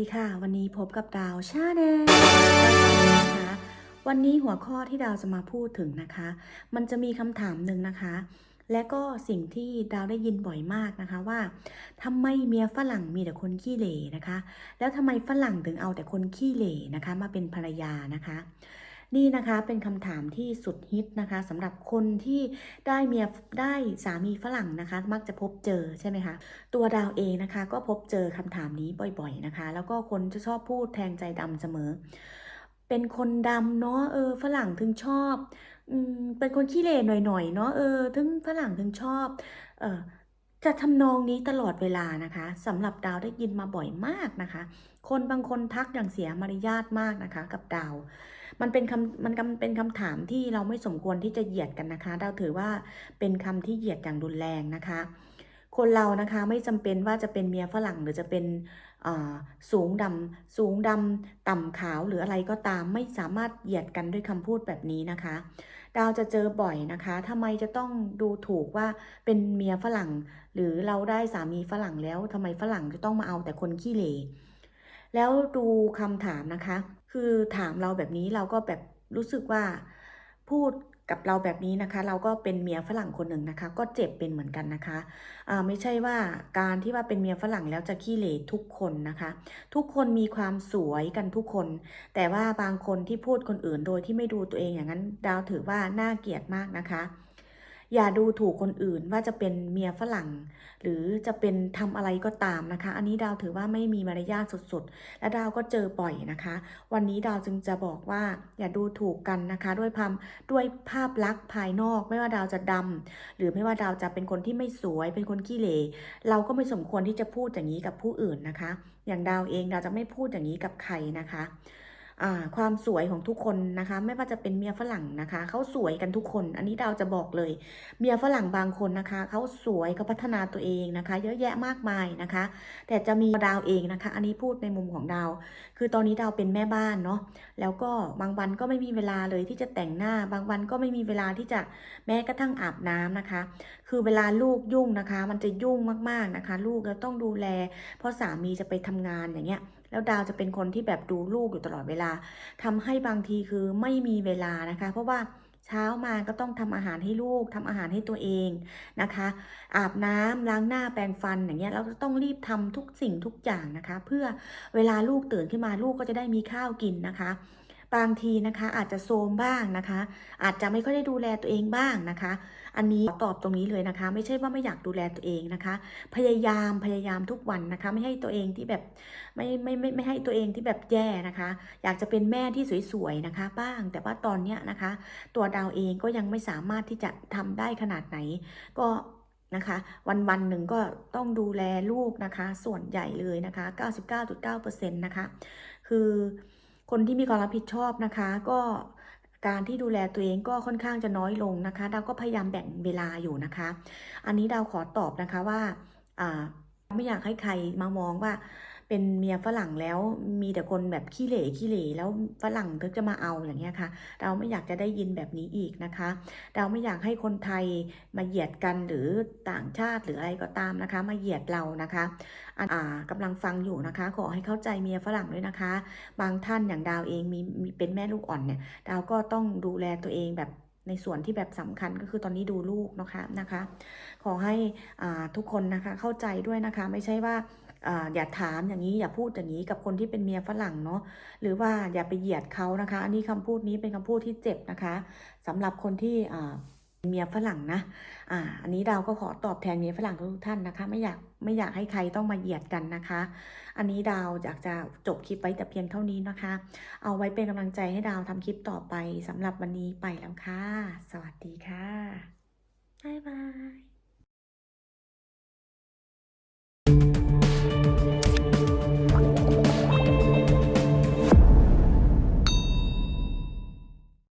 ีค่ะ วันนี้พบกับดาวชาแนลนะคะวันนี้หัวข้อที่ดาวจะมาพูดถึงนะคะ มันจะมีคำถามหนึ่งนะคะ และก็สิ่งที่ดาวได้ยินบ่อยมากนะคะว่าทำไมเมียฝรั่งมีแต่คนขี้เหร่นะคะ แล้วทำไมฝรั่งถึงเอาแต่คนขี้เหร่นะคะ มาเป็นภรรยานะคะ นี่นะคะเป็นคำถามที่สุดฮิตนะคะสำหรับคนที่ได้เมียได้สามีฝรั่งนะคะ มักจะพบเจอใช่ไหมคะ ตัวดาวเองนะคะ ก็พบเจอคำถามนี้บ่อยๆนะคะ แล้วก็คนจะชอบพูดแทงใจดำเสมอ เป็นคนดำเนาะเออฝรั่งถึงชอบอืมเป็นคนขี้เหร่หน่อยๆเนาะเออถึงฝรั่งถึงชอบ เออจะทำนองนี้ตลอดเวลานะคะสำหรับดาวได้ยินมาบ่อยมากนะคะ คนบางคนทักอย่างเสียมารยาทมากนะคะ กับดาว มันเป็นคำมันกำเป็นคำถามที่เราไม่สมควรที่จะเหยียดกันนะคะดาวถือว่าเป็นคำที่เหยียดอย่างรุนแรงนะคะ คนเรานะคะไม่จำเป็นว่าจะเป็นเมียฝรั่งหรือจะเป็นสูงดำสูงดำต่ำขาวหรืออะไรก็ตามไม่สามารถเหยียดกันด้วยคำพูดแบบนี้นะคะ ดาวจะเจอบ่อยนะคะทำไมจะต้องดูถูกว่าเป็นเมียฝรั่ง หรือเราได้สามีฝรั่งแล้วทำไมฝรั่งจะต้องมาเอาแต่คนขี้เหร่ แล้วดูคำถามนะคะ คือถามเราแบบนี้เราก็แบบรู้สึกว่าพูดกับเราแบบนี้นะคะ เราก็เป็นเมียฝรั่งคนหนึ่งนะคะ ก็เจ็บเป็นเหมือนกันนะคะอ่าไม่ใช่ว่าการที่ว่าเป็นเมียฝรั่งแล้วจะขี้เหร่ทุกคนนะคะ ทุกคนมีความสวยกันทุกคน แต่ว่าบางคนที่พูดคนอื่นโดยที่ไม่ดูตัวเองอย่างนั้น ดาวถือว่าน่าเกลียดมากนะคะ อย่าดูถูกคนอื่นว่าจะเป็นเมียฝรั่ง หรือจะเป็นทำอะไรก็ตามนะคะ อันนี้ดาวถือว่าไม่มีมารยาทสุดๆ และดาวก็เจอบ่อยนะคะ วันนี้ดาวจึงจะบอกว่าอย่าดูถูกกันนะคะ ด้วยพามด้วยภาพลักษณ์ภายนอก ไม่ว่าดาวจะดำหรือไม่ว่าดาวจะเป็นคนที่ไม่สวย เป็นคนขี้เหร่เราก็ไม่สมควรที่จะพูดอย่างนี้กับผู้อื่นนะคะ อย่างดาวเองดาวจะไม่พูดอย่างนี้กับใครนะคะ ความสวยของทุกคนนะคะ ไม่ว่าจะเป็นเมียฝรั่งนะคะเขาสวยกันทุกคน อันนี้ดาวจะบอกเลย เมียฝรั่งบางคนนะคะเขาสวยเขาพัฒนาตัวเองนะคะ เยอะแยะมากมายนะคะ แต่จะมีดาวเองนะคะ อันนี้พูดในมุมของดาว คือตอนนี้ดาวเป็นแม่บ้านเนาะแล้วก็บางวันก็ไม่มีเวลาเลยที่จะแต่งหน้า บางวันก็ไม่มีเวลาที่จะแม้กระทั่งอาบน้ำนะคะ คือเวลาลูกยุ่งนะคะ มันจะยุ่งมากๆนะคะ ลูกเราต้องดูแล เพราะสามีจะไปทำงานอย่างเงี้ยแล้วดาวจะเป็นคนที่แบบดูลูกอยู่ตลอดเวลาทำให้บางทีคือไม่มีเวลานะคะ เพราะว่าเช้ามาก็ต้องทำอาหารให้ลูกทำอาหารให้ตัวเองนะคะ อาบน้ำล้างหน้าแปรงฟันอย่างเงี้ยเราก็ต้องรีบทำทุกสิ่งทุกอย่างนะคะ เพื่อเวลาลูกตื่นขึ้นมาลูกก็จะได้มีข้าวกินนะคะ บางทีนะคะ อาจจะโซมบ้างนะคะ อาจจะไม่ค่อยได้ดูแลตัวเองบ้างนะคะ อันนี้ตอบตรงนี้เลยนะคะ ไม่ใช่ว่าไม่อยากดูแลตัวเองนะคะ พยายามพยายามทุกวันนะคะ ไม่ให้ตัวเองที่แบบไม่ไม่ไม่ไม่ให้ตัวเองที่แบบแย่นะคะ อยากจะเป็นแม่ที่สวยๆนะคะ บ้าง แต่ว่าตอนเนี้ยนะคะ ตัวดาวเองก็ยังไม่สามารถที่จะทำได้ขนาดไหน ก็นะคะวันวันหนึ่งก็ต้องดูแลลูกนะคะ ส่วนใหญ่เลยนะคะ 99.9%นะคะ คือ คนที่มีความรับผิดชอบนะคะ ก็การที่ดูแลตัวเองก็ค่อนข้างจะน้อยลงนะคะ ดาวก็พยายามแบ่งเวลาอยู่นะคะ อันนี้ดาวขอตอบนะคะว่าไม่อยากให้ใครมามองว่า เป็นเมียฝรั่งแล้วมีแต่คนแบบขี้เหร่ขี้เหร่แล้วฝรั่งถึงจะมาเอาอย่างเงี้ยค่ะ เราไม่อยากจะได้ยินแบบนี้อีกนะคะ เราไม่อยากให้คนไทยมาเหยียดกันหรือต่างชาติหรืออะไรก็ตามนะคะ มาเหยียดเรานะคะอ่าอ่ากำลังฟังอยู่นะคะ ขอให้เข้าใจเมียฝรั่งด้วยนะคะ บางท่านอย่างดาวเองมีมีเป็นแม่ลูกอ่อนเนี่ยดาวก็ต้องดูแลตัวเองแบบในส่วนที่แบบสำคัญก็คือตอนนี้ดูลูกนะคะนะคะ ขอให้อ่าทุกคนนะคะเข้าใจด้วยนะคะ ไม่ใช่ว่า อย่าถามอย่างนี้อย่าพูดอย่างนี้กับคนที่เป็นเมียฝรั่งเนาะหรือว่าอย่าไปเหยียดเขานะคะ อันนี้คำพูดนี้เป็นคำพูดที่เจ็บนะคะสำหรับคนที่เมียฝรั่งนะอ่าอันนี้ดาวก็ขอตอบแทนเมียฝรั่งทุกท่านนะคะ ไม่อยากไม่อยากให้ใครต้องมาเหยียดกันนะคะ อันนี้ดาวอยากจะจบคลิปไว้แต่เพียงเท่านี้นะคะ เอาไว้เป็นกำลังใจให้ดาวทำคลิปต่อไปสำหรับวันนี้ไปแล้วค่ะ สวัสดีค่ะ บ๊ายบาย